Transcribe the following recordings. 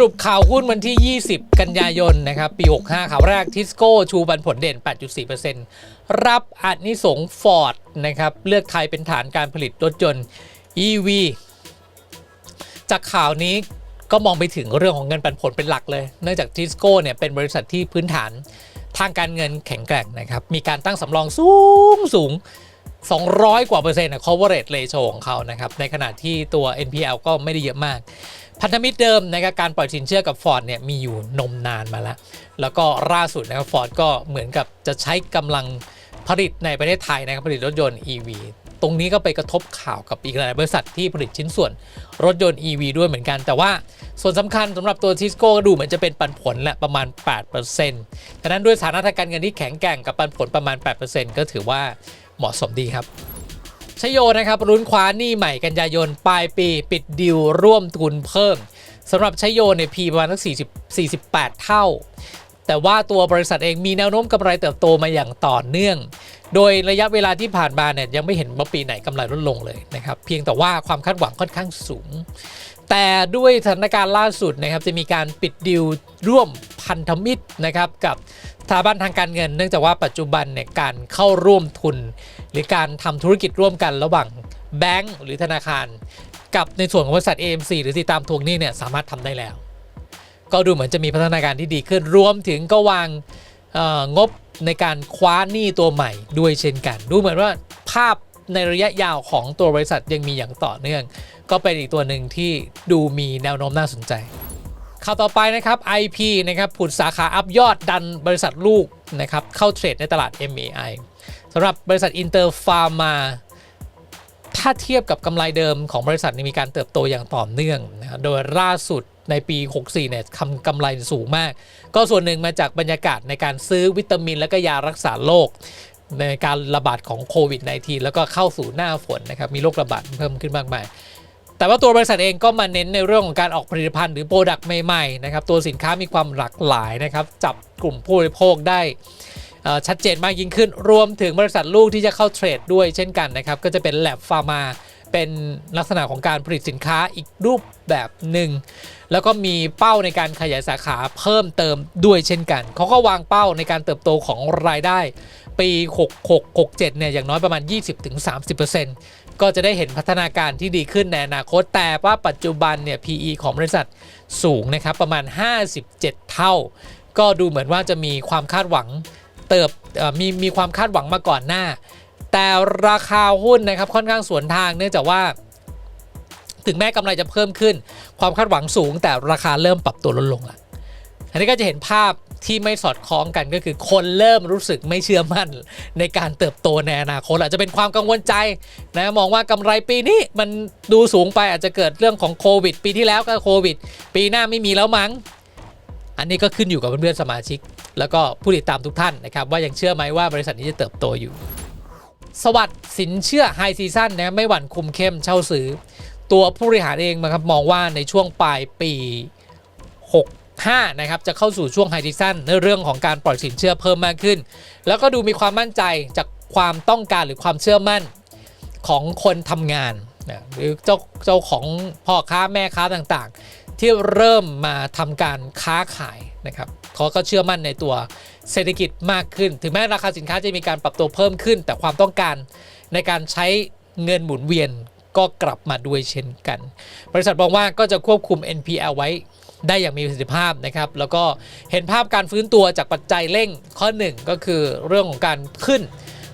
รุปข่าวหุ้นวันที่ 20 กันยายนนะครับ ปี 65 ข่าวแรกทิสโก้ ชูปันผลเด่น 8.4%รับอานิสงฟอร์ดนะครับ เลือกไทยเป็นฐานการผลิตรถยนต์ EV จากข่าวนี้ก็มองไปถึงเรื่องของเงินปันผลเป็นหลักเลย เนื่องจากทิสโก้เนี่ยเป็นบริษัทที่พื้นฐานทางการเงินแข็งแกร่งนะครับ มีการตั้งสำรองสูงสูง 200 กว่าเปอร์เซ็นต์นะ coverage ratio ของเขานะครับ ในขณะที่ตัว NPL ก็ไม่ได้เยอะมาก พันธมิตรเดิมนะครับการปล่อยสินเชื่อกับ Ford เนี่ยมีอยู่นมนานมาแล้ว แล้วก็ล่าสุดนะครับ Ford ก็เหมือนกับจะใช้กำลังผลิตในประเทศไทยนะครับผลิตรถยนต์ EV ตรงนี้ก็ไปกระทบข่าวกับอีกหลายบริษัทที่ผลิตชิ้นส่วนรถยนต์ EV ด้วยเหมือนกัน แต่ว่าส่วนสำคัญสำหรับตัวทิสโก้ก็ดูเหมือนจะเป็นปันผลแหละประมาณ 8%ดังนั้นด้วยสถานะทางการเงินที่แข็งแกร่งกับปันผลประมาณ 8%ก็ถือว่าเหมาะสมดีครับ ชโยนะครับรุ้นคว้านี่ใหม่กันยายนปลายปีปิดดิวร่วมทุนเพิ่มสำหรับชโยในพีประมาณทั้ง40 48 เท่า แต่ว่าตัวบริษัทเองมีแนวโน้มกำไรเติบโตมาอย่างต่อเนื่อง โดยระยะเวลาที่ผ่านมาเนี่ยยังไม่เห็นว่าปีไหนกำไรลดลงเลยนะครับเพียงแต่ว่าความคาดหวังค่อนข้างสูง แต่ด้วยสถานการณ์ล่าสุดนะครับจะมีการปิดดิวร่วมพันธมิตรนะครับกับสถาบันทางการเงิน เนื่องจากว่าปัจจุบันเนี่ยการเข้าร่วมทุน หรือการทำธุรกิจร่วมกันระหว่างแบงก์หรือธนาคาร กับในส่วนของบริษัท AMC หรือติดตามทวงหนี้เนี่ยสามารถทำได้แล้ว ก็ดูเหมือนจะมีพัฒนาการที่ดีขึ้นรวมถึงก็วางเอ่องบในการคว้าหนี้ตัวใหม่ด้วยเช่นกัน ดูเหมือนว่าภาพ ในระยะยาวของตัวบริษัทยังมีอย่างต่อเนื่อง ก็เป็นอีกตัวหนึ่งที่ดูมีแนวโน้มน่าสนใจข่าวต่อไปนะครับ IP นะครับผุดสาขาอัพยอดดันบริษัทลูกนะครับเข้าเทรดในตลาด MAI สำหรับบริษัทอินเตอร์ฟาร์มาถ้าเทียบกับกำไรเดิมของบริษัทมีการเติบโตอย่างต่อเนื่องนะโดยล่าสุดในปี 64 เนี่ยทำกำไรสูงมาก ก็ส่วนหนึ่งมาจากบรรยากาศในการซื้อวิตามินและก็ยารักษาโรค ในการระบาดของโควิด -19 แล้วก็เข้าสู่หน้าฝนนะครับ มีโรคระบาดเพิ่มขึ้นมากมาย แต่ว่าตัวบริษัทเองก็มาเน้นในเรื่องของการออกผลิตภัณฑ์หรือโปรดักต์ใหม่ๆนะครับ ตัวสินค้ามีความหลากหลายนะครับ จับกลุ่มผู้บริโภคได้ชัดเจนมากยิ่งขึ้น รวมถึงบริษัทลูกที่จะเข้าเทรดด้วยเช่นกันนะครับ ก็จะเป็น Lab Pharma เป็นลักษณะของการผลิตสินค้าอีกรูปแบบหนึ่ง แล้วก็มีเป้าในการขยายสาขาเพิ่มเติมด้วยเช่นกัน เขาก็วางเป้าในการเติบโตของรายได้ ปี 66 67 เนี่ย อย่างน้อยประมาณ 20-30%ก็จะได้เห็นพัฒนาการที่ดีขึ้นในอนาคต แต่ว่าปัจจุบันเนี่ย PE ของบริษัทสูงนะครับ ประมาณ 57 เท่า ก็ดูเหมือนว่าจะมีความคาดหวังเติบมีมีความคาดหวังมาก่อนหน้า แต่ราคาหุ้นนะครับค่อนข้างสวนทางเนื่องจากว่า ถึงแม้กำไรจะเพิ่มขึ้น ความคาดหวังสูง แต่ราคาเริ่มปรับตัวลดลงละอันนี้ก็จะเห็นภาพ ที่ไม่สอดคล้องกันก็คือคนเริ่มรู้สึกไม่เชื่อมั่น ในการเติบโตในอนาคตอาจจะเป็นความกังวลใจนะมองว่ากำไรปีนี้มันดูสูงไปอาจจะเกิดเรื่องของโควิด ปีที่แล้วก็โควิด ปีหน้าไม่มีแล้วมั้ง อันนี้ก็ขึ้นอยู่กับเพื่อนๆสมาชิก แล้วก็ผู้ติดตามทุกท่านนะครับว่ายังเชื่อไหมว่าบริษัทนี้จะเติบโตอยู่ สวัสดิ์สินเชื่อไฮซีซั่นนะไม่หวั่นคุมเข้มเช่าซื้อตัวผู้บริหารเองนะครับมองว่าในช่วงปลายปี 5นะครับจะเข้าสู่ช่วงไฮซีซั่นในเรื่องของการปล่อยสินเชื่อเพิ่มมากขึ้น แล้วก็ดูมีความมั่นใจจากความต้องการหรือความเชื่อมั่นของคนทำงานนะหรือเจ้าเจ้าของพ่อค้าแม่ค้าต่างๆ ที่เริ่มมาทำการค้าขายนะครับเขาก็เชื่อมั่นในตัวเศรษฐกิจมากขึ้น ถึงแม้ราคาสินค้าจะมีการปรับตัวเพิ่มขึ้น แต่ความต้องการในการใช้เงินหมุนเวียนก็กลับมาด้วยเช่นกัน บริษัทมองว่าก็จะควบคุม NPL ไว้ ได้อย่างมีประสิทธิภาพนะครับ แล้วก็เห็นภาพการฟื้นตัวจากปัจจัยเร่งข้อ 1 ก็คือเรื่องของการขึ้น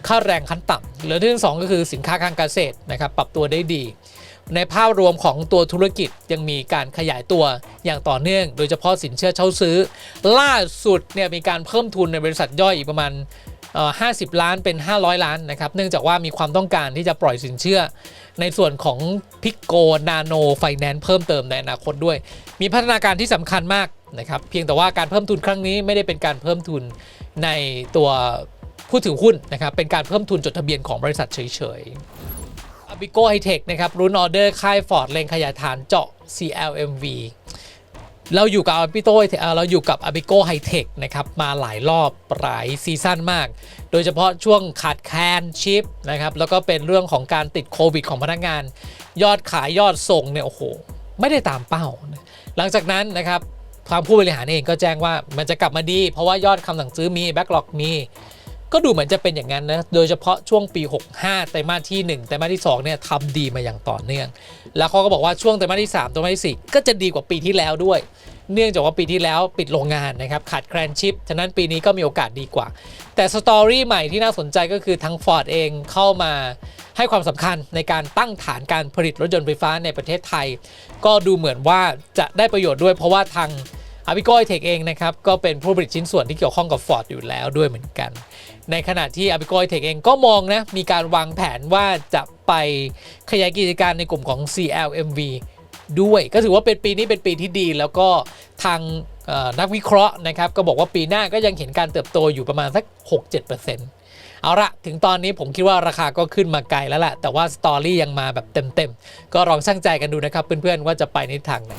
ค่าแรงขั้นต่ำหรือที่สองก็คือสินค้าการเกษตรนะครับปรับตัวได้ดี ในภาพรวมของตัวธุรกิจยังมีการขยายตัวอย่างต่อเนื่อง โดยเฉพาะสินเชื่อเช่าซื้อ ล่าสุดเนี่ยมีการเพิ่มทุนในบริษัทย่อยอีกประมาณ50 ล้านเป็น 500 ล้านนะครับ เนื่องจากว่ามีความต้องการที่จะปล่อยสินเชื่อ ในส่วนของพิกโกนาโนไฟแนนซ์เพิ่มเติมในอนาคตด้วย มีพัฒนาการที่สำคัญมากนะครับ เพียงแต่ว่าการเพิ่มทุนครั้งนี้ไม่ได้เป็นการเพิ่มทุนในตัวผู้ถือหุ้นนะครับ เป็นการเพิ่มทุนจดทะเบียนของบริษัทเฉยๆอบิโกไฮเทคนะครับรุ่นออเดอร์ค่ายฟอร์ดเลงขยายฐานเจาะ CLMV เราอยู่กับ a b i g o เราอยู่กับ a b i g o High Tech นะครับมาหลายรอบหลายซีซั่นมาก โดยเฉพาะช่วงขาดแคลนชิปนะครับแล้วก็เป็นเรื่องของการติดโควิดของพนักงาน ยอดขายยอดส่งเนี่ยโอ้โหไม่ได้ตามเป้า หลังจากนั้นนะครับทางผู้บริหารเองก็แจ้งว่ามันจะกลับมาดี เพราะว่ายอดคำสั่งซื้อมีแบ็กหลอกมี ก็ดูเหมือนจะเป็นอย่างนั้นนะ โดยเฉพาะช่วงปี 65 ไตรมาสที่ 1 ไตรมาสที่2เนี่ยทำดีมาอย่างต่อเนื่อง แล้วเขาก็บอกว่าช่วงไตรมาสที่ 3 ไตรมาสที่ 4 ก็จะดีกว่าปีที่แล้วด้วย เนื่องจากว่าปีที่แล้วปิดโรงงานนะครับขาดแคลนชิป ฉะนั้นปีนี้ก็มีโอกาสดีกว่า แต่สตอรี่ใหม่ที่น่าสนใจก็คือทาง Ford เองเข้ามาให้ความสำคัญในการตั้งฐานการผลิตรถยนต์ไฟฟ้าในประเทศไทย ก็ดูเหมือนว่าจะได้ประโยชน์ด้วยเพราะว่าทางอาบิโกไอเทคเองนะครับก็เป็นผู้ผลิตชิ้นส่วนที่เกี่ยวข้องกับ Ford อยู่แล้วด้วยเหมือนกัน ในขณะที่ a b i c o i t e c h เองก็มองนะ มีการวางแผนว่าจะไปขยายกิจการในกลุ่มของ CLMV ด้วย ก็ถือว่าเป็นปีนี้เป็นปีที่ดี แล้วก็ทางนักวิเคราะห์นะครับ ก็บอกว่าปีหน้าก็ยังเห็นการเติบโตอยู่ประมาณสัก 6-7%เอาละถึงตอนนี้ผมคิดว่าราคาก็ขึ้นมาไกลแล้วแหละแต่ว่าสตอรี่ยังมาแบบเต็มๆ ก็ลองช่างใจกันดูนะครับเพื่อนๆ ว่าจะไปในทางไหน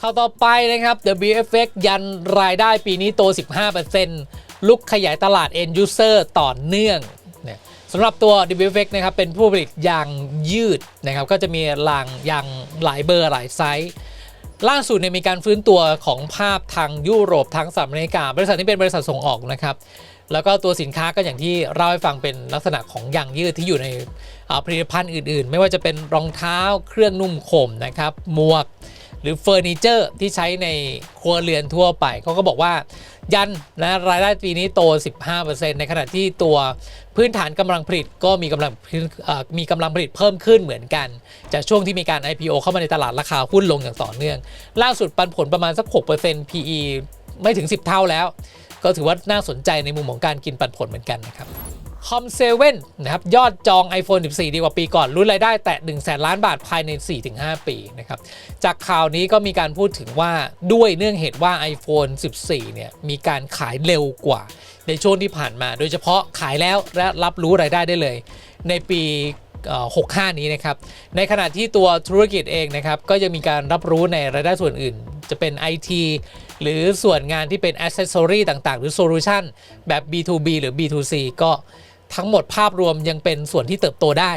ข่าวต่อไปนะครับ WFX ยันรายได้ปีนี้โต 15% ลุกขยายตลาด end user ต่อเนื่องเนี่ยสำหรับตัว WFX นะครับเป็นผู้ผลิตยางยืดนะครับก็จะมีรางยางหลายเบอร์หลายไซส์ล่าสุดเนี่ยมีการฟื้นตัวของภาพทางยุโรปทางสหรัฐอเมริกา บริษัทนี้เป็นบริษัทส่งออกนะครับ แล้วก็ตัวสินค้าก็อย่างที่เล่าให้ฟังเป็นลักษณะของยางยืดที่อยู่ในผลิตภัณฑ์อื่นๆ ไม่ว่าจะเป็นรองเท้าเครื่องนุ่มข่มนะครับหมวก หรือเฟอร์นิเจอร์ที่ใช้ในครัวเรือนทั่วไปเขาก็บอกว่า ยันนะรายได้ปีนี้โต 15%ในขณะที่ตัวพื้นฐานกำลังผลิตก็มีกำลังมีกำลังผลิตเพิ่มขึ้นเหมือนกัน จากช่วงที่มีการ IPO เข้ามาในตลาดราคาหุ้นลงอย่างต่อเนื่อง ล่าสุดปันผลประมาณสัก 6% PE ไม่ถึง 10 เท่าแล้ว ก็ถือว่าน่าสนใจในมุมของการกินปันผลเหมือนกันนะครับ คอมเซเว่นนะครับยอดจอง iPhone 14 ดีกว่าปีก่อนรุ่นรายได้แตะ1 0 0 0 0 ล้านบาทภายใน 4-5 ปีนะครับจากข่าวนี้ก็มีการพูดถึงว่าด้วยเนื่องเหตุว่า iPhone 14 เนี่ยมีการขายเร็วกว่า ในช่วงที่ผ่านมา โดยเฉพาะขายแล้วและรับรู้รายได้ได้เลย ในปี65 นี้นะครับ ในขณะที่ตัวธุรกิจเองนะครับ ก็ยังมีการรับรู้ในรายได้ส่วนอื่น จะเป็น IT หรือส่วนงานที่เป็น Accessory ต่าง ๆ หรือ Solution แบบ B2B หรือ B2C ก็ ทั้งหมดภาพรวมยังเป็นส่วนที่เติบโตได้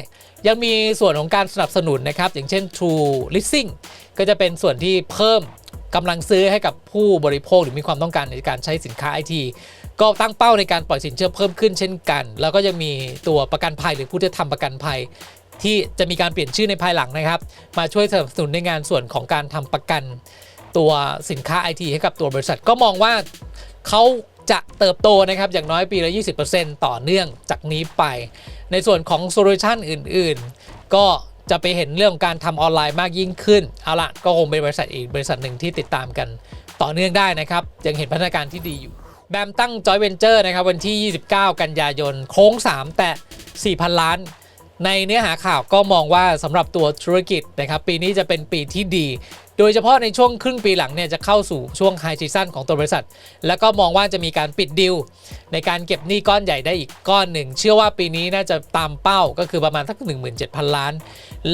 ยังมีส่วนของการสนับสนุนนะครับ อย่างเช่น True Leasing ก็จะเป็นส่วนที่เพิ่มกำลังซื้อให้กับผู้บริโภคหรือมีความต้องการในการใช้สินค้า IT ก็ตั้งเป้าในการปล่อยสินเชื่อเพิ่มขึ้นเช่นกัน แล้วก็ยังมีตัวประกันภัยหรือผู้ที่ทำประกันภัย ที่จะมีการเปลี่ยนชื่อในภายหลังนะครับ มาช่วยสนับสนุนในงานส่วนของการทำประกัน ตัวสินค้า IT ให้กับตัวบริษัท ก็มองว่าเขา จะเติบโตนะครับอย่างน้อยปีละ 20%ต่อเนื่องจากนี้ไป ในส่วนของโซลูชันอื่นๆ ก็จะไปเห็นเรื่องการทำออนไลน์มากยิ่งขึ้น เอาละก็คงเป็นบริษัทอีกบริษัทหนึ่งที่ติดตามกันต่อเนื่องได้นะครับ ยังเห็นพัฒนาการที่ดีอยู่ แบมตั้งจอยเวนเจอร์นะครับวันที่ 29 กันยายน โค้ง 3 แต่ 4,000 ล้าน ในเนื้อหาข่าวก็มองว่าสำหรับตัวธุรกิจนะครับปีนี้จะเป็นปีที่ดี โดยเฉพาะในช่วงครึ่งปีหลังเนี่ยจะเข้าสู่ช่วงไฮซีซันของตัวบริษัท แล้วก็มองว่าจะมีการปิดดิวในการเก็บหนี้ก้อนใหญ่ได้อีกก้อนหนึ่ง เชื่อว่าปีนี้น่าจะตามเป้าก็คือประมาณสัก 17,000 ล้าน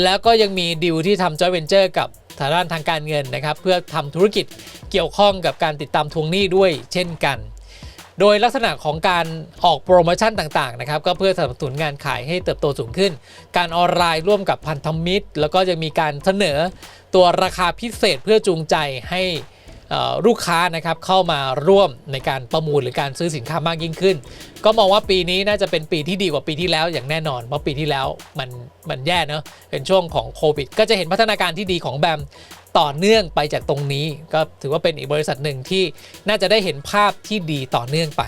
แล้วก็ยังมีดิวที่ทำจอยเวนเจอร์กับทางด้านทางการเงินนะครับเพื่อทำธุรกิจเกี่ยวข้องกับการติดตามทวงหนี้ด้วยเช่นกัน โดยลักษณะของการออกโปรโมชั่นต่างๆนะครับก็เพื่อสนับสนุนงานขายให้เติบโตสูงขึ้น การออนไลน์ร่วมกับพันธมิตร แล้วก็จะมีการเสนอตัวราคาพิเศษเพื่อจูงใจให้ลูกค้านะครับเข้ามาร่วมในการประมูลหรือการซื้อสินค้ามากยิ่งขึ้น ก็มองว่าปีนี้น่าจะเป็นปีที่ดีกว่าปีที่แล้วอย่างแน่นอน เพราะปีที่แล้วมันมันแย่เนอะเป็นช่วงของโควิด ก็จะเห็นพัฒนาการที่ดีของแบม ต่อเนื่องไปจากตรงนี้ ก็ถือว่าเป็นอีกบริษัทหนึ่งที่น่าจะได้เห็นภาพที่ดีต่อเนื่องไป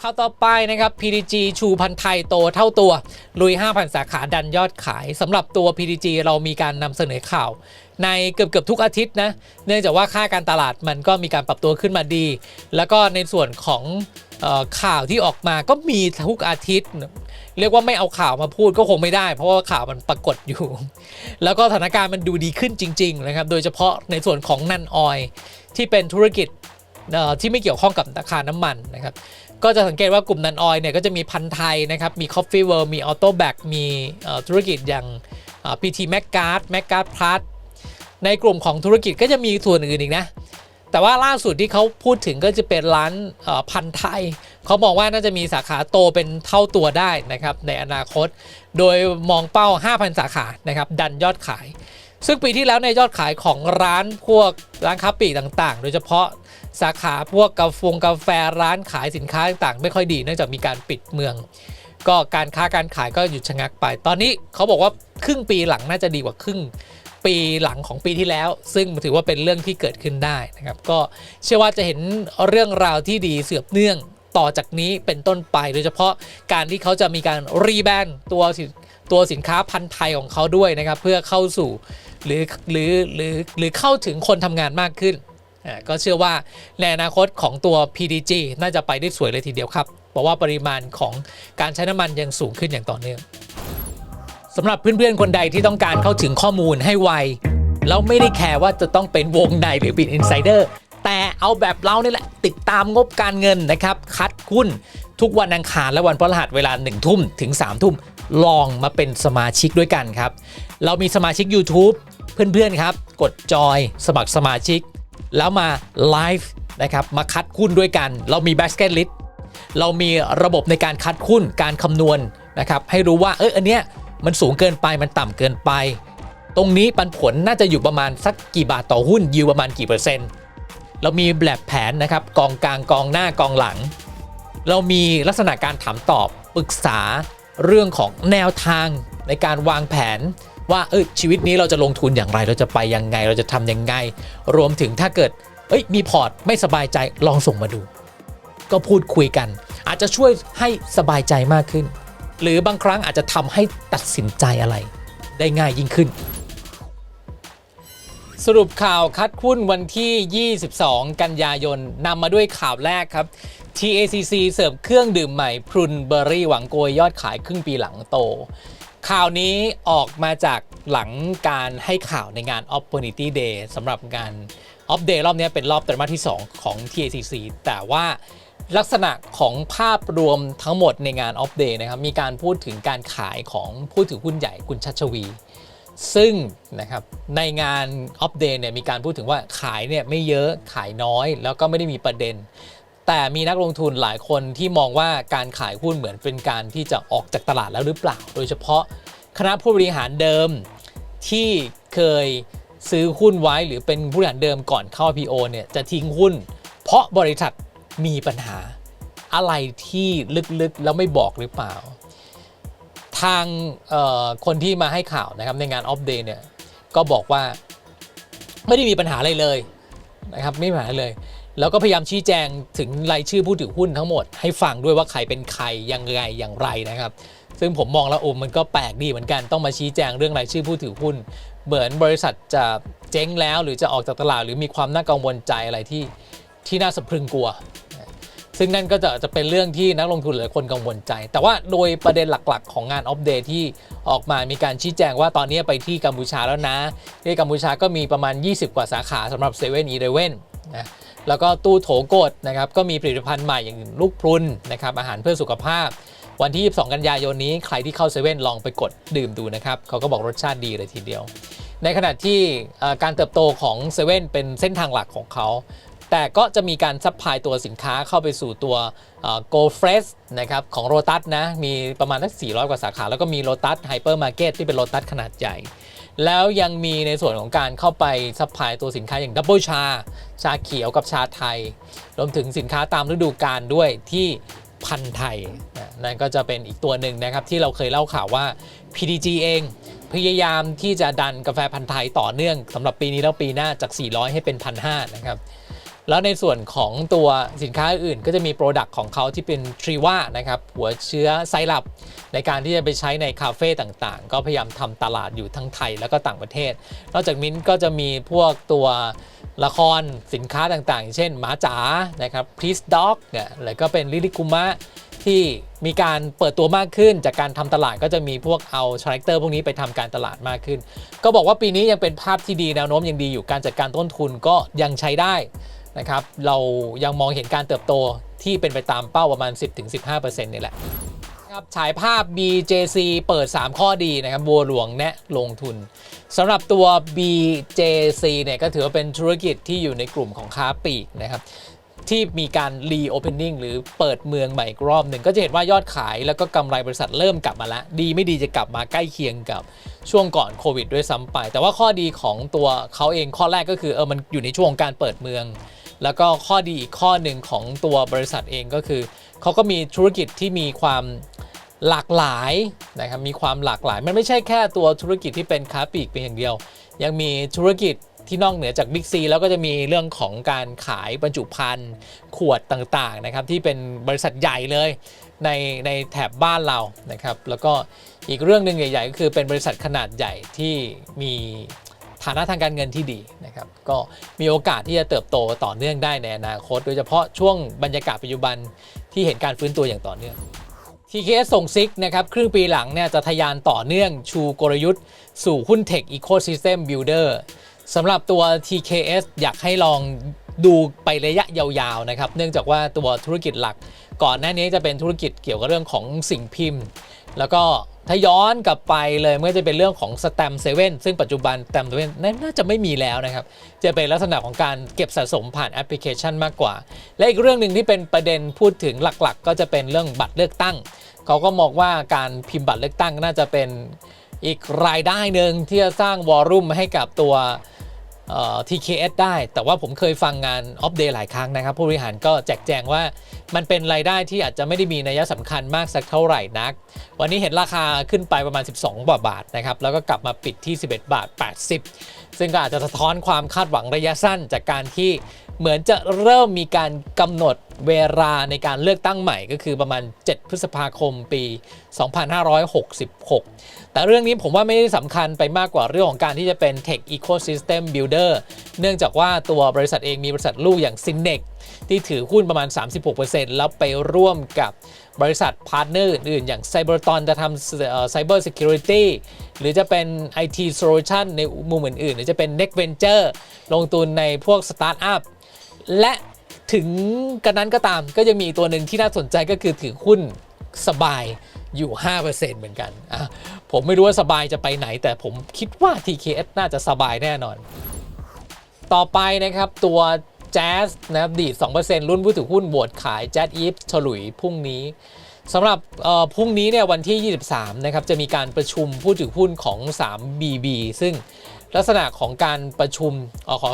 ข่าวต่อไปนะครับ PDG ชูพันไทยโตเท่าตัว ลุย 5,000 สาขาดันยอดขายสำหรับตัว PDG เรามีการนำเสนอข่าว ในเกือบเกือบทุกอาทิตย์นะ เนื่องจากว่าค่าการตลาดมันก็มีการปรับตัวขึ้นมาดี แล้วก็ในส่วนของข่าวที่ออกมาก็มีทุกอาทิตย์ เรียกว่าไม่เอาข่าวมาพูดก็คงไม่ได้ เพราะว่าข่าวมันปรากฏอยู่ แล้วก็สถานการณ์มันดูดีขึ้นจริงๆนะครับโดยเฉพาะในส่วนของนันออยที่เป็นธุรกิจที่ไม่เกี่ยวข้องกับราคาน้ำมันนะครับก็จะสังเกตว่ากลุ่มนันออยเนี่ยก็จะมีพันไทยนะครับมี Coffee World มี Auto b a c มีธุรกิจอย่างเอ่อ PT m a c g a r d m a c g a r d Plus ในกลุ่มของธุรกิจก็จะมีส่วนอื่นอีกนะแต่ว่าล่าสุดที่เขาพูดถึงก็จะเป็นร้านพันธ์ไทย เขามองว่าน่าจะมีสาขาโตเป็นเท่าตัวได้นะครับในอนาคต โดยมองเป้า 5,000 สาขานะครับดันยอดขาย ซึ่งปีที่แล้วในยอดขายของร้านพวกร้านค้าปลีกต่างๆ โดยเฉพาะสาขาพวกกาแฟกาแฟร้านขายสินค้าต่างๆ ไม่ค่อยดีเนื่องจากมีการปิดเมือง ก็การค้าการขายก็หยุดชะงักไป ตอนนี้เขาบอกว่าครึ่งปีหลังน่าจะดีกว่าครึ่งปีหลังของปีที่แล้ว ซึ่งถือว่าเป็นเรื่องที่เกิดขึ้นได้นะครับ ก็เชื่อว่าจะเห็นเรื่องราวที่ดีเสือบเนื่อง ต่อจากนี้เป็นต้นไป โดยเฉพาะการที่เขาจะมีการรีแบรนด์ตัวสินตัวสินค้าพันธุ์ไทยของเขาด้วยนะครับ เพื่อเข้าสู่หรือหรือหรือหรือเข้าถึงคนทำงานมากขึ้นก็เชื่อว่าในอนาคตของตัว PDG น่าจะไปได้สวยเลยทีเดียวครับ เพราะว่าปริมาณของการใช้น้ำมันยังสูงขึ้นอย่างต่อเนื่องสำหรับเพื่อนๆ คนใดที่ต้องการเข้าถึงข้อมูลให้ไวแล้วไม่ได้แคร์ว่าจะต้องเป็นวงในหรือเป็นอินไซเดอร์ แต่เอาแบบเรานี่แหละติดตามงบการเงินนะครับ คัดหุ้นทุกวันอังคารและวันพฤหัสเวลา1ทุ่มถึง3ทุ่มลองมาเป็นสมาชิกด้วยกันครับ เรามีสมาชิก YouTube เพื่อนๆครับ กดจอยสมัครสมาชิก แล้วมาไลฟ์นะครับมาคัดหุ้นด้วยกัน เรามี basket list เรามีระบบในการคัดหุ้นการคำนวณนะครับให้รู้ว่าเอออันเนี้ยมันสูงเกินไปมันต่ำเกินไป ตรงนี้ปันผลน่าจะอยู่ประมาณสักกี่บาทต่อหุ้นยิวประมาณกี่เปอร์เซ็นต์ เรามีแบบแผนนะครับกองกลางกองหน้ากองหลัง เรามีลักษณะการถามตอบปรึกษาเรื่องของแนวทางในการวางแผนว่าเออชีวิตนี้เราจะลงทุนอย่างไรเราจะไปยังไง เราจะทำยังไง รวมถึงถ้าเกิดเอ้ยมีพอร์ตไม่สบายใจลองส่งมาดู ก็พูดคุยกัน อาจจะช่วยให้สบายใจมากขึ้น หรือบางครั้งอาจจะทำให้ตัดสินใจอะไร ได้ง่ายยิ่งขึ้น สรุปข่าวคัดหุ้นวันที่ 22 กันยายนนำมาด้วยข่าวแรกครับ TACC เสริมเครื่องดื่มใหม่พรุนเบอร์รี่หวังโกยยอดขายครึ่งปีหลังโต ข่าวนี้ออกมาจากหลังการให้ข่าวในงาน Opportunity Day สำหรับงาน Op Day รอบนี้เป็นรอบไตรมาสที่ 2 ของ TACC แต่ว่าลักษณะของภาพรวมทั้งหมดในงาน Op Day นะครับมีการพูดถึงการขายของผู้ถือหุ้นใหญ่คุณชัชวี ซึ่งนะครับในงานอัปเดตเนี่ยมีการพูดถึงว่าขายเนี่ยไม่เยอะขายน้อย แล้วก็ไม่ได้มีประเด็น แต่มีนักลงทุนหลายคนที่มองว่าการขายหุ้นเหมือนเป็นการที่จะออกจากตลาดแล้วหรือเปล่า โดยเฉพาะคณะผู้บริหารเดิมที่เคยซื้อหุ้นไว้หรือเป็นผู้บริหารเดิมก่อนเข้า IPO เนี่ยจะทิ้งหุ้น เพราะบริษัทมีปัญหาอะไรที่ลึกๆแล้วไม่บอกหรือเปล่า ทางคนที่มาให้ข่าวนะครับในงานออฟเดย์เนี่ยก็บอกว่าไม่ได้มีปัญหาอะไรเลยนะครับไม่มีปัญหาเลย แล้วก็พยายามชี้แจงถึงรายชื่อผู้ถือหุ้นทั้งหมด ให้ฟังด้วยว่าใครเป็นใครยังไงอย่างไรนะครับ ซึ่งผมมองแล้วโอ้มันก็แปลกดีเหมือนกันต้องมาชี้แจงเรื่องรายชื่อผู้ถือหุ้น เหมือนบริษัทจะเจ๊งแล้ว หรือจะออกจากตลาด หรือมีความน่ากังวลใจอะไรที่ที่น่าสะพรึงกลัว ซึ่งนั่นก็จะจะเป็นเรื่องที่นักลงทุนหลายคนกังวลใจ แต่ว่าโดยประเด็นหลักๆ ของงานอัปเดตที่ออกมามีการชี้แจงว่าตอนนี้ไปที่กัมพูชาแล้วนะ ที่กัมพูชาก็มีประมาณ 20 กว่าสาขาสำหรับ7 e เ e ่ e อเนะแล้วก็ตู้โถกดนะครับก็มีผลิตภัณฑ์ใหม่อย่างลูกพรุนนะครับอาหารเพื่อสุขภาพ วันที่ 22 กันยายนนี้ใครที่เข้าเซเว่นลองไปกดดื่มดูนะครับเขาก็บอกรสชาติดีเลยทีเดียวในขณะที่การเติบโตของเซเว่นเป็นเส้นทางหลักของเขา แต่ก็จะมีการซัพพลายตัวสินค้าเข้าไปสู่ตัว Go Fresh นะครับของโ o ตัสนะ มีประมาณสัก 400 กว่าสาขา แล้วก็มีโ o ตัสไฮเปอร์มาร์เก็ตที่เป็นโ o ตัสขนาดใหญ่ แล้วยังมีในส่วนของการเข้าไปซัพพลายตัวสินค้าอย่างดับเบิลชา ชาเขียวกับชาไทย รวมถึงสินค้าตามฤดูกาลด้วยที่พันไทยนะนั่นก็จะเป็นอีกตัวหนึ่งนะครับ ที่เราเคยเล่าข่าวว่า PDG เองพยายามที่จะดันกาแฟพันธุ์ไทยต่อเนื่องสำหรับปีนี้แล้วปีหน้าจาก 400 ให้เป็น 1,500 นะครับ แล้วในส่วนของตัวสินค้าอื่นก็จะมีโปรดักต์ของเขาที่เป็นทรีว่านะครับหัวเชื้อไซรัปในการที่จะไปใช้ในคาเฟ่ต่างๆ ก็พยายามทำตลาดอยู่ทั้งไทยแล้วก็ต่างประเทศ นอกจากมิ้นท์ก็จะมีพวกตัวละครสินค้าต่างๆ เช่นหมาจ๋านะครับ Please Dog เนี่ยแล้วก็เป็นลิลิคุมะที่มีการเปิดตัวมากขึ้น จากการทำตลาดก็จะมีพวกเอาคาแรคเตอร์พวกนี้ไปทำการตลาดมากขึ้น ก็บอกว่าปีนี้ยังเป็นภาพที่ดีแนวโน้มยังดีอยู่การจัดการต้นทุนก็ยังใช้ได้ นะครับเรายังมองเห็นการเติบโตที่เป็นไปตามเป้าประมาณ 10-15%นี่แหละครับฉายภาพ BJC เปิด 3 ข้อดีนะครับบัวหลวงแนะลงทุนสำหรับตัว BJC เนี่ยก็ถือว่าเป็นธุรกิจที่อยู่ในกลุ่มของค้าปลีกนะครับที่มีการรีโอเพนนิ่งหรือเปิดเมืองใหม่อีกรอบหนึ่ง ก็จะเห็นว่ายอดขายแล้วก็กำไรบริษัทเริ่มกลับมาแล้วดีไม่ดีจะกลับมาใกล้เคียงกับช่วงก่อนโควิดด้วยซ้ำไป แต่ว่าข้อดีของตัวเขาเองข้อแรกก็คือเออมันอยู่ในช่วงการเปิดเมือง แล้วก็ข้อดีอีกข้อหนึ่งของตัวบริษัทเองก็คือ เขาก็มีธุรกิจที่มีความหลากหลายนะครับมีความหลากหลาย มันไม่ใช่แค่ตัวธุรกิจที่เป็นค้าปลีกเพียงอย่างเดียว ยังมีธุรกิจที่นอกเหนือจากบิ๊กซีแล้วก็จะมีเรื่องของการขายบรรจุภัณฑ์ขวดต่างๆนะครับที่เป็นบริษัทใหญ่เลยในในแถบบ้านเรานะครับแล้วก็อีกเรื่องหนึ่งใหญ่ ๆ ก็คือเป็นบริษัทขนาดใหญ่ที่มี ฐานะทางการเงินที่ดีนะครับก็มีโอกาสที่จะเติบโตต่อเนื่องได้ในอนาคต โดยเฉพาะช่วงบรรยากาศปัจจุบันที่เห็นการฟื้นตัวอย่างต่อเนื่อง TKS ส่งซิกนะครับครึ่งปีหลังเนี่ยจะทะยานต่อเนื่องชูกลยุทธ์ สู่หุ้นเทค Ecosystem Builder สำหรับตัว TKS อยากให้ลองดูไประยะยาวๆนะครับ เนื่องจากว่าตัวธุรกิจหลัก ก่อนหน้านี้จะเป็นธุรกิจเกี่ยวกับเรื่องของสิ่งพิมพ์ แล้วก็ ถ้าย้อนกลับไปเลยเมื่อจะเป็นเรื่องของสแตมเซเว่นซึ่งปัจจุบันสแตมเซเว่นน่าจะไม่มีแล้วนะครับ จะเป็นลักษณะของการเก็บสะสมผ่านแอปพลิเคชันมากกว่า และอีกเรื่องหนึ่งที่เป็นประเด็นพูดถึงหลักๆ ก็จะเป็นเรื่องบัตรเลือกตั้ง เขาก็มองว่าการพิมพ์บัตรเลือกตั้งน่าจะเป็นอีกรายได้หนึ่งที่จะสร้างวอลลุ่มให้กับตัว TKS ได้ แต่ว่าผมเคยฟังงานออฟเดย์หลายครั้งนะครับ ผู้บริหารก็แจกแจงว่ามันเป็นรายได้ที่อาจจะไม่ได้มีนัยสำคัญมากสักเท่าไหร่นัก วันนี้เห็นราคาขึ้นไปประมาณ 12 บาทบาทนะครับ แล้วก็กลับมาปิดที่ 11 บาท 80 ซึ่งก็อาจจะสะท้อนความคาดหวังระยะสั้นจากการที่เหมือนจะเริ่มมีการกำหนด เวลาในการเลือกตั้งใหม่ก็คือประมาณ 7 พฤษภาคมปี 2566 แต่เรื่องนี้ผมว่าไม่ได้สำคัญไปมากกว่าเรื่องของการที่จะเป็น Tech Ecosystem Builder เนื่องจากว่าตัวบริษัทเองมีบริษัทลูกอย่าง s y n e x ที่ถือหุ้นประมาณ 36%แล้วไปร่วมกับบริษัทพาร์ทเนอร์อื่นๆอย่าง Cyberton จะทำ Cyber Security หรือจะเป็น IT Solution ในมุมอื่นๆ หรือจะเป็น Next Venture ลงทุนในพวกสตาร์ทอัพและ ถึงกันนั้นก็ตามก็ยังมีตัวหนึ่งที่น่าสนใจก็คือถือหุ้นสบายอยู่ 5%เหมือนกันอะผมไม่รู้ว่าสบายจะไปไหน แต่ผมคิดว่า TKS น่าจะสบายแน่นอน ต่อไปนะครับตัว Jazz นะครับดีด2%รุ่นผู้ถือหุ้นบวชขาย Jazz e v ฉลุยพรุ่งนี้สำหรับเอ่อพรุ่งนี้เนี่ยวันที่ 23 นะครับ จะมีการประชุมผู้ถือหุ้นของ 3BB ซึ่งลักษณะของการประชุมเออขอ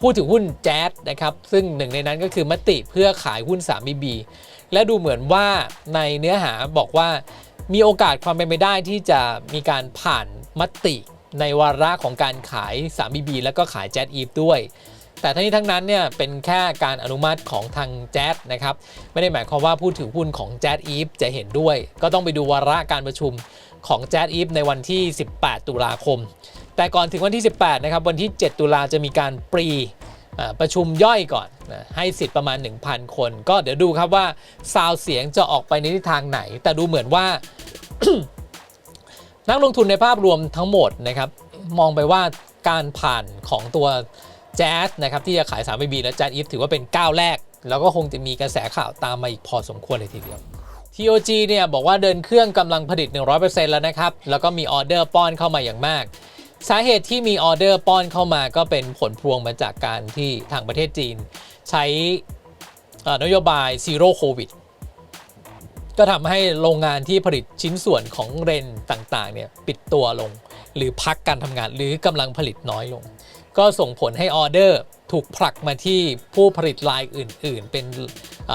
ผู้ถือหุ้นแจ๊สนะครับ ซึ่งหนึ่งในนั้นก็คือมติเพื่อขายหุ้น 3BB และดูเหมือนว่าในเนื้อหาบอกว่ามีโอกาสความเป็นไปได้ที่จะมีการผ่านมติในวาระของการขาย 3BB แล้วก็ขายแจ๊สอีฟด้วย แต่ทั้งนี้ทั้งนั้นเนี่ยเป็นแค่การอนุมัติของทางแจ๊สนะครับ ไม่ได้หมายความว่าผู้ถือหุ้นของแจ๊สอีฟจะเห็นด้วย ก็ต้องไปดูวาระการประชุมของแจ๊สอีฟในวันที่ 18 ตุลาคม แต่ก่อนถึงวันที่ 18 นะครับ วันที่ 7 ตุลาจะมีการปรีประชุมย่อยก่อนนะให้สิทธิ์ประมาณ 1,000 คน ก็เดี๋ยวดูครับว่าซาวเสียงจะออกไปในทิศทางไหน แต่ดูเหมือนว่า นักลงทุนในภาพรวมทั้งหมดนะครับ มองไปว่าการผ่านของตัว แจ๊สนะครับที่จะขาย3 b และแจ๊สอีฟถือว่าเป็นก้าวแรก แล้วก็คงจะมีกระแสข่าวตามมาอีกพอสมควรเลยทีเดียว TOG เนี่ยบอกว่าเดินเครื่องกำลังผลิต 100%แล้วนะครับ แล้วก็มีออเดอร์ป้อนเข้ามาอย่างมาก สาเหตุที่มีออเดอร์ป้อนเข้ามาก็เป็นผลพวงมาจากการที่ทางประเทศจีน ใช้นโยบายซีโร่โควิดก็ทำให้โรงงานที่ผลิตชิ้นส่วนของเรนต่างๆเนี่ยปิดตัวลง หรือพักการทำงานหรือกำลังผลิตน้อยลง ก็ส่งผลให้ออเดอร์ถูกผลักมาที่ผู้ผลิตรายอื่น ๆ เป็น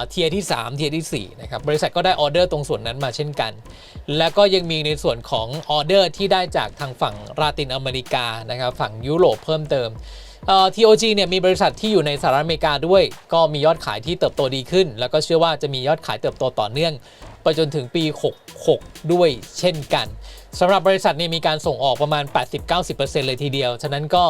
เทียที่ 3 เทียที่4นะครับบริษัทก็ได้ออเดอร์ตรงส่วนนั้นมาเช่นกัน แล้วก็ยังมีในส่วนของออเดอร์ที่ได้จากทางฝั่งลาตินอเมริกานะครับฝั่งยุโรปเพิ่มเติมเอ่อ TOG เนี่ยมีบริษัทที่อยู่ในสหรัฐอเมริกาด้วย ก็มียอดขายที่เติบโตดีขึ้น แล้วก็เชื่อว่าจะมียอดขายเติบโตต่อเนื่อง ไปจนถึงปี 66 ด้วยเช่นกัน สำหรับบริษัทนี่มีการส่งออกประมาณ 80-90%เลยทีเดียว ฉะนั้นก็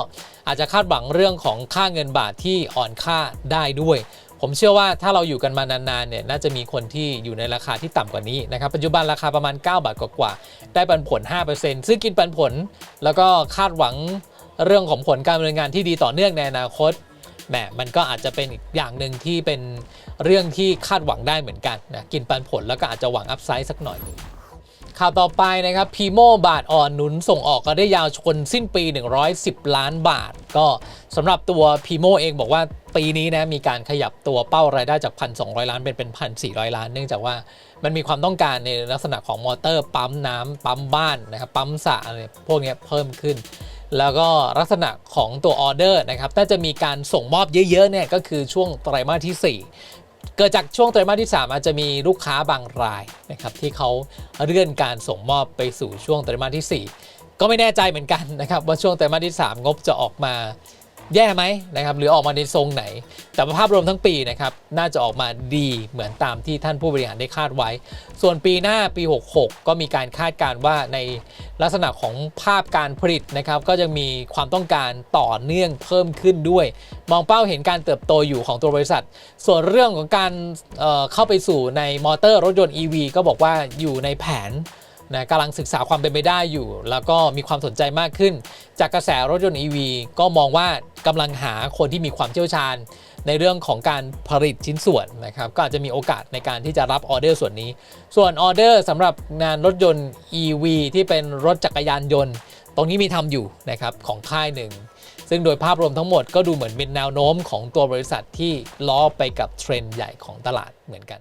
อาจจะคาดหวังเรื่องของค่าเงินบาทที่อ่อนค่าได้ด้วย ผมเชื่อว่าถ้าเราอยู่กันมานานๆเนี่ยน่าจะมีคนที่อยู่ในราคาที่ต่ำกว่านี้นะครับ ปัจจุบันราคาประมาณ 9 บาทกว่าๆได้ปันผล 5%ซึ่งกินปันผล แล้วก็คาดหวังเรื่องของผลการดำเนินงานที่ดีต่อเนื่องในอนาคตแหมมันก็อาจจะเป็นอีกอย่างหนึ่งที่เป็นเรื่องที่คาดหวังได้เหมือนกันนะกินปันผลแล้วก็อาจจะหวังอัพไซด์สักหน่อย ข่าวต่อไปนะครับพีโมบาทอ่อนหนุนส่งออกก็ได้ยาวชนสิ้นปี 110 ล้านบาท ก็สำหรับตัวพีโมเองบอกว่าปีนี้นะมีการขยับตัวเป้ารายได้จาก 1,200 ล้านเป็นเป็น 1,400 ล้าน เนื่องจากว่ามันมีความต้องการในลักษณะของมอเตอร์ปั๊มน้ำปั๊มบ้านนะครับปั๊มสระอะไรพวกนี้เพิ่มขึ้น แล้วก็ลักษณะของตัวออเดอร์นะครับน่าจะมีการส่งมอบเยอะๆเนี่ยก็คือช่วงไตรมาสที่ 4 เกิดจากช่วงไตรมาสที่ 3 อาจจะมีลูกค้าบางรายนะครับที่เขาเลื่อนการส่งมอบไปสู่ช่วงไตรมาสที่ 4 ก็ไม่แน่ใจเหมือนกันนะครับว่าช่วงไตรมาสที่ 3 งบจะออกมา แย่ไหมนะครับหรือออกมาในทรงไหน แต่ภาพรวมทั้งปีนะครับน่าจะออกมาดีเหมือนตามที่ท่านผู้บริหารได้คาดไว้ ส่วนปีหน้าปี 66 ก็มีการคาดการณ์ว่าในลักษณะของภาพการผลิตนะครับก็จะมีความต้องการต่อเนื่องเพิ่มขึ้นด้วย มองเป้าเห็นการเติบโตอยู่ของตัวบริษัท ส่วนเรื่องของการเเข้าไปสู่ในมอเตอร์รถยนต์ EV ก็บอกว่าอยู่ในแผน นะกำลังศึกษาความเป็นไปได้อยู่ แล้วก็มีความสนใจมากขึ้น จากกระแสรถยนต์ EV ก็มองว่ากำลังหาคนที่มีความเชี่ยวชาญ ในเรื่องของการผลิตชิ้นส่วนนะครับก็อาจจะมีโอกาสในการที่จะรับออเดอร์ส่วนนี้ ส่วนออเดอร์สำหรับงานรถยนต์ EV ที่เป็นรถจักรยานยนต์ ตรงนี้มีทำอยู่นะครับของค่ายหนึ่งซึ่งโดยภาพรวมทั้งหมดก็ดูเหมือนเป็นแนวโน้มของตัวบริษัทที่ล้อไปกับเทรนด์ใหญ่ของตลาดเหมือนกัน